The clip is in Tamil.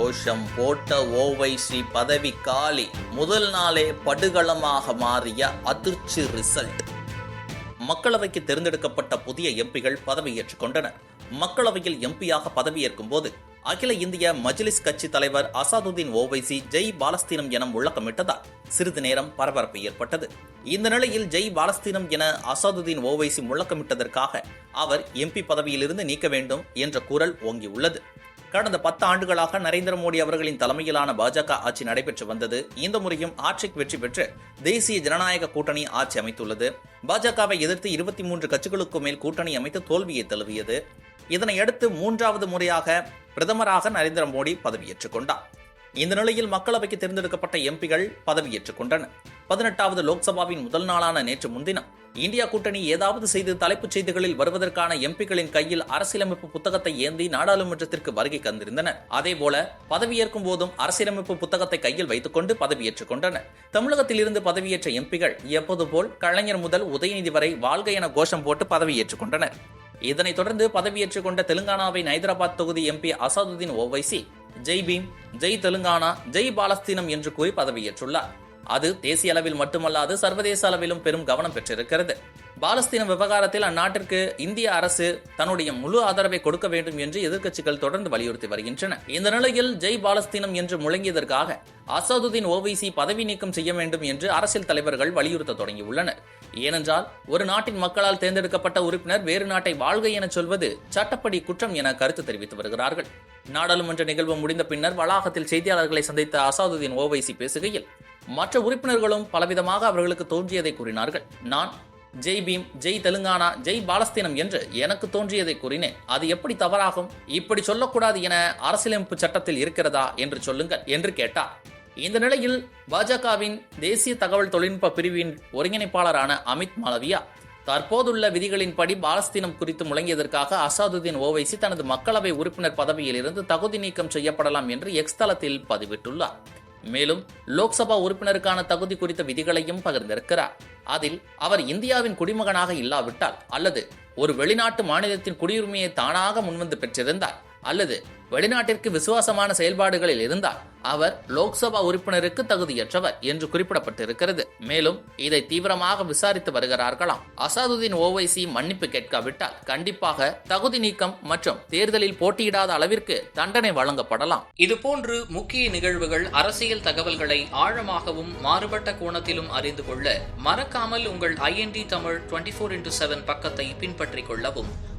கோஷம் போட்ட ஓவைசி பதவி காலி. முதல் நாளே படுகளமாக மாறிய அதிர்ச்சி ரிசல்ட். மக்களவைக்கு தேர்ந்தெடுக்கப்பட்ட புதிய எம்பிகள் பதவியேற்றுக் கொண்டனர் மக்களவையில் எம்பியாக பதவியேற்கும் போது அகில இந்திய மஜ்லிஸ் கட்சி தலைவர் அசாதுதீன் ஓவைசி ஜெய் பாலஸ்தீனம் என முழக்கமிட்டதால் சிறிது நேரம் பரபரப்பு ஏற்பட்டது. இந்த நிலையில் ஜெய் பாலஸ்தீனம் என அசாதுதீன் ஓவைசி முழக்கமிட்டதற்காக அவர் எம்பி பதவியிலிருந்து நீக்க வேண்டும் என்ற குரல் ஓங்கியுள்ளது. கடந்த பத்து ஆண்டுகளாக நரேந்திர மோடி அவர்களின் தலைமையிலான பாஜக ஆட்சி நடைபெற்று வந்தது. இந்த முறையும் ஆட்சிக்கு வெற்றி பெற்று தேசிய ஜனநாயக கூட்டணி ஆட்சி அமைத்துள்ளது. பாஜகவை எதிர்த்து இருபத்தி மூன்று கட்சிகளுக்கு மேல் கூட்டணி அமைத்து தோல்வியை தழுவியது. இதனையடுத்து மூன்றாவது முறையாக பிரதமராக நரேந்திர மோடி பதவியேற்றுக் கொண்டார். இந்த நிலையில் மக்களவைக்கு தேர்ந்தெடுக்கப்பட்ட எம்பிகள் பதவியேற்றுக் கொண்டனர். பதினெட்டாவது லோக்சபாவின் முதல் நாளான நேற்று முன்தினம் இந்தியா கூட்டணி ஏதாவது செய்து தலைப்புச் செய்திகளில் வருவதற்கான எம்பிகளின் கையில் அரசியலமைப்பு புத்தகத்தை ஏந்தி நாடாளுமன்றத்திற்கு வருகை தந்திருந்தனர். அதேபோல பதவியேற்கும் போதும் அரசியலமைப்பு புத்தகத்தை கையில் வைத்துக்கொண்டு பதவியேற்றுக் கொண்டனர். தமிழகத்தில் இருந்து பதவியேற்ற எம்பிகள் எப்போது போல் கலைஞர் முதல் உதயநிதி வரை வாழ்க என கோஷம் போட்டு பதவியேற்றுக் கொண்டனர். இதனைத் தொடர்ந்து பதவியேற்றுக் கொண்ட தெலுங்கானாவின் ஹைதராபாத் தொகுதி எம்பி அசாதுதீன் ஓவைசி ஜெய் பீம் ஜெய் தெலுங்கானா ஜெய் பாலஸ்தீனம் என்று கூறி பதவியேற்றுள்ளார். அது தேசிய அளவில் மட்டுமல்லாது சர்வதேச அளவிலும் பெரும் கவனம் பெற்றிருக்கிறது. பாலஸ்தீன விவகாரத்தில் அந்நாட்டிற்கு இந்திய அரசு தன்னுடைய முழு ஆதரவை கொடுக்க வேண்டும் என்று எதிர்க்கட்சிகள் தொடர்ந்து வலியுறுத்தி வருகின்றன. இந்த நிலையில் ஜெய் பாலஸ்தீனம் என்று முழங்கியதற்காக அசாதுதீன் ஓவைசி பதவி நீக்கம் செய்ய வேண்டும் என்று அரசியல் தலைவர்கள் வலியுறுத்த தொடங்கியுள்ளனர். ஏனென்றால் ஒரு நாட்டின் மக்களால் தேர்ந்தெடுக்கப்பட்ட உறுப்பினர் வேறு நாட்டை வாழ்க என சொல்வது சட்டப்படி குற்றம் என கருத்து தெரிவித்து வருகிறார்கள். நாடாளுமன்ற நிகழ்வு முடிந்த பின்னர் வளாகத்தில் செய்தியாளர்களை சந்தித்த அசாதுதீன் ஓவைசி பேசுகையில் மற்ற உறுப்பினர்களும் பலவிதமாக அவர்களுக்கு தோன்றியதை கூறினார்கள். நான் ஜெய் பீம் ஜெய் தெலுங்கானா ஜெய் பாலஸ்தீனம் என்று எனக்கு தோன்றியதை கூறினேன். அது எப்படி தவறாகும்? இப்படி சொல்லக்கூடாது என அரசியலமைப்பு சட்டத்தில் இருக்கிறதா என்று சொல்லுங்கள் என்று கேட்டார். இந்த நிலையில் பாஜகவின் தேசிய தகவல் தொழில்நுட்ப பிரிவின் ஒருங்கிணைப்பாளரான அமித் மாலவியா தற்போதுள்ள விதிகளின்படி பாலஸ்தீனம் குறித்து முழங்கியதற்காக அசாதுதீன் ஓவைசி தனது மக்களவை உறுப்பினர் பதவியில் இருந்து தகுதி நீக்கம் செய்யப்படலாம் என்று எக்ஸ் தளத்தில் பதிவிட்டுள்ளார். மேலும் லோக்சபா உறுப்பினருக்கான தகுதி குறித்த விதிகளையும் பகிர்ந்திருக்கிறார். அதில் அவர் இந்தியாவின் குடிமகனாக இல்லாவிட்டால் அல்லது ஒரு வெளிநாட்டு மாநிலத்தின் குடியுரிமையை தானாக முன்வந்து பெற்றிருந்தார். அல்லது வெளிநாட்டிற்கு விசுவாசமான செயல்பாடுகளில் இருந்தால் அவர் லோக்சபா உறுப்பினருக்கு தகுதியற்றவர் என்று குறிப்பிடப்பட்டிருக்கிறது. மேலும் இதை தீவிரமாக விசாரித்து வருகிறார்களாம். அசாதுதீன் ஓவைசி மன்னிப்பு கேட்காவிட்டால் கண்டிப்பாக தகுதி நீக்கம் மற்றும் தேர்தலில் போட்டியிடாத அளவிற்கு தண்டனை வழங்கப்படலாம். இதுபோன்று முக்கிய நிகழ்வுகள் அரசியல் தகவல்களை ஆழமாகவும் மாறுபட்ட கோணத்திலும் அறிந்து கொள்ள மறக்காமல் உங்கள் IND Tamil twenty four into seven பக்கத்தை பின்பற்றிக் கொள்ளவும்.